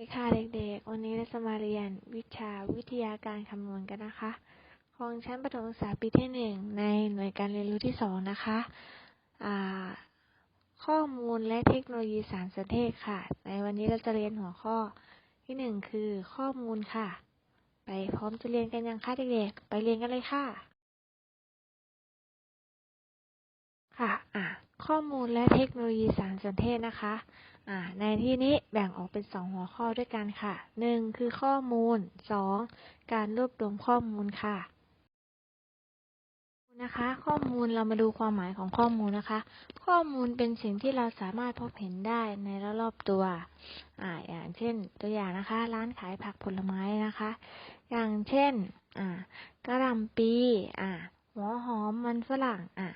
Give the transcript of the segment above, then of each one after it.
สวัสดีค่ะเด็กๆ วันนี้เราจะมาเรียนวิชาวิทยาการคำนวณกันนะคะ ของชั้นประถมศึกษาปีที่หนึ่งในหน่วยการเรียนรู้ที่สองนะคะข้อมูลและเทคโนโลยีสารสนเทศค่ะ ในวันนี้เราจะเรียนหัวข้อที่หนึ่งคือข้อมูลค่ะ ไปพร้อมจะเรียนกันยังคะเด็กๆ ไปเรียนกันเลยค่ะ ค่ะ อะ ข้อมูลและเทคโนโลยีสารสนเทศนะคะในที่นี้แบ่งออกเป็นสองหัวข้อด้วยกันค่ะหนึ่งคือข้อมูลสองการรวบรวมข้อมูลค่ะนะคะ ข้อมูลเรามาดูความหมายของข้อมูลนะคะ ข้อมูลเป็นสิ่งที่เราสามารถพบเห็นได้ในรอบๆตัวอ่าอย่างเช่น ตัวอย่างนะคะ ร้านขายผักผลไม้นะคะ อย่างเช่นอ่ากระหล่ำปีอ่าหัวหอมมันฝรั่งอ่า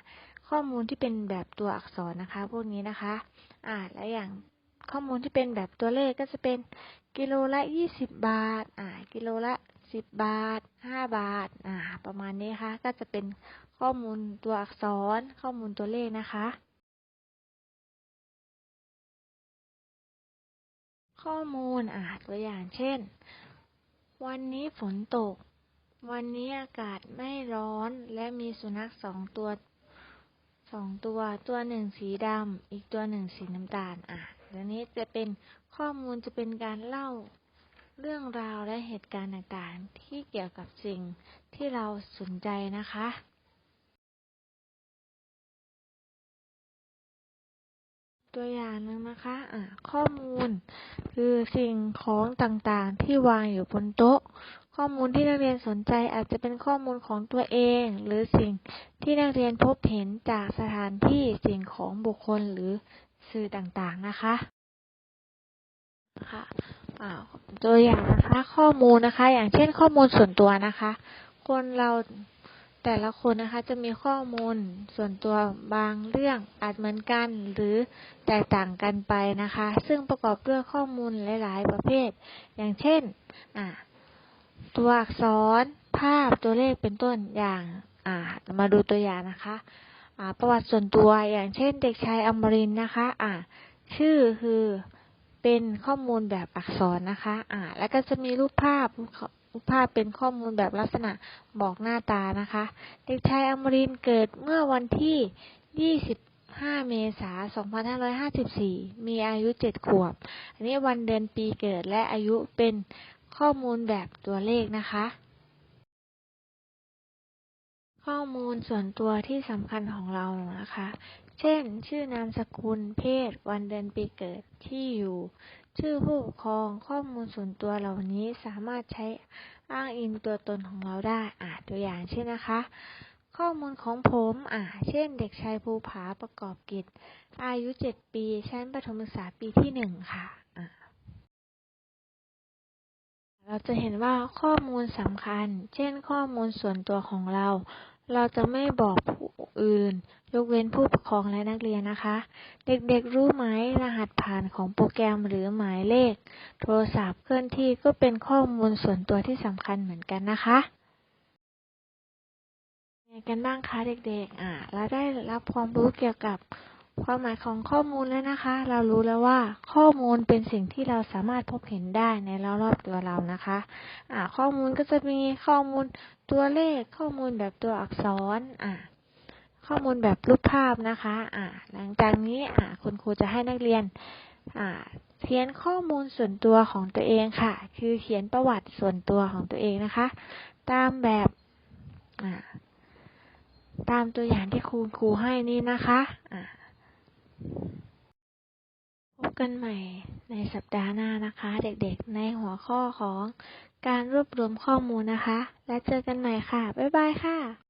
ข้อมูลที่เป็นแบบตัวอักษรนะคะ พวกนี้นะคะ อ่า และอย่างข้อมูลที่เป็นแบบตัวเลขก็จะเป็นกิโลละยี่สิบบาท อ่า กิโลละสิบบาทห้าบาท อ่า ประมาณนี้ค่ะ ก็จะเป็นข้อมูลตัวอักษร ข้อมูลตัวเลขนะคะ ข้อมูล อ่า ตัวอย่างเช่น วันนี้ฝนตก วันนี้อากาศไม่ร้อนและมีสุนัขสองตัว สองตัว ตัวหนึ่งสีดำ อีกตัวหนึ่งสีน้ำตาล อะเดี๋ยวนี้จะเป็นข้อมูลจะเป็นการเล่าเรื่องราวและเหตุการณ์ต่างๆ ที่เกี่ยวกับสิ่งที่เราสนใจนะคะตัวอย่างหนึ่งนะคะอะข้อมูลคือสิ่งของต่างๆที่วางอยู่บนโต๊ะ ข้อมูลที่นักเรียนสนใจอาจจะเป็นข้อมูลของตัวเอง หรือสิ่งที่นักเรียนพบเห็นจากสถานที่สิ่งของบุคคลหรือสื่อต่างๆนะคะค่ะตัวอย่างนะคะข้อมูลนะคะ อย่างเช่นข้อมูลส่วนตัวนะคะ คนเราแต่ละคนนะคะจะมีข้อมูลส่วนตัวบางเรื่องอาจเหมือนกันหรือแตกต่างกันไปนะคะ ซึ่งประกอบด้วยข้อมูลหลาย ๆ ประเภท อย่างเช่นอ่า ตัวอักษรภาพตัวเลขเป็นต้นอย่างอ่ามาดูตัวอย่างนะคะอ่าประวัติส่วนตัวอย่างเช่นเด็กชายอมรินนะคะอ่าชื่อคือเป็นข้อมูลแบบอักษรนะคะอ่าแล้วก็จะมีรูปภาพรูปภาพเป็นข้อมูลแบบลักษณะบอกหน้าตานะคะ เด็กชายอมรินเกิดเมื่อวันที่25เมษายน 2554 มีอายุ 7 ขวบ อันนี้วันเดือนปีเกิดและอายุเป็น ข้อมูลแบบตัวเลขนะคะ ข้อมูลส่วนตัวที่สำคัญของเรานะคะ เช่น ชื่อนามสกุล เพศ วันเดือนปีเกิด ที่อยู่ ชื่อผู้ปกครอง ข้อมูลส่วนตัวเหล่านี้สามารถใช้อ้างอิงตัวตนของเราได้อ่าตัวอย่างเช่นนะคะ ข้อมูลของผมอ่าเช่น เด็กชายภูผาประกอบกิจ อายุ 7 ปี ชั้นประถมศึกษาปีที่ 1 ค่ะ เราจะเห็นว่าข้อมูลสำคัญ เช่น ข้อมูลส่วนตัวของเรา เราจะไม่บอกผู้อื่น ยกเว้นผู้ปกครองและนักเรียนนะคะ เด็กๆรู้ไหมรหัสผ่านของโปรแกรมหรือหมายเลข โทรศัพท์เคลื่อนที่ก็เป็นข้อมูลส่วนตัวที่สำคัญเหมือนกันนะคะไงกันบ้างคะเด็กๆ อ่าเราได้รับความรู้เกี่ยวกับ ความหมายของข้อมูลแล้วนะคะ เรารู้แล้วว่าข้อมูลเป็นสิ่งที่เราสามารถพบเห็นได้ในรอบๆตัวเรานะคะอ่าข้อมูลก็จะมีข้อมูลตัวเลข ข้อมูลแบบตัวอักษรอ่าข้อมูลแบบรูปภาพนะคะอ่าหลังจากนี้อ่าคุณครูจะให้นักเรียนอ่าเขียนข้อมูลส่วนตัวของตัวเองค่ะ คือเขียนประวัติส่วนตัวของตัวเองนะคะ ตามแบบอ่าตามตัวอย่างที่ครูครูให้นี่นะคะอ่า กันใหม่ในสัปดาห์หน้านะคะ เด็กๆ ในหัวข้อของการรวบรวมข้อมูลนะคะ และเจอกันใหม่ค่ะ บ๊ายบายค่ะ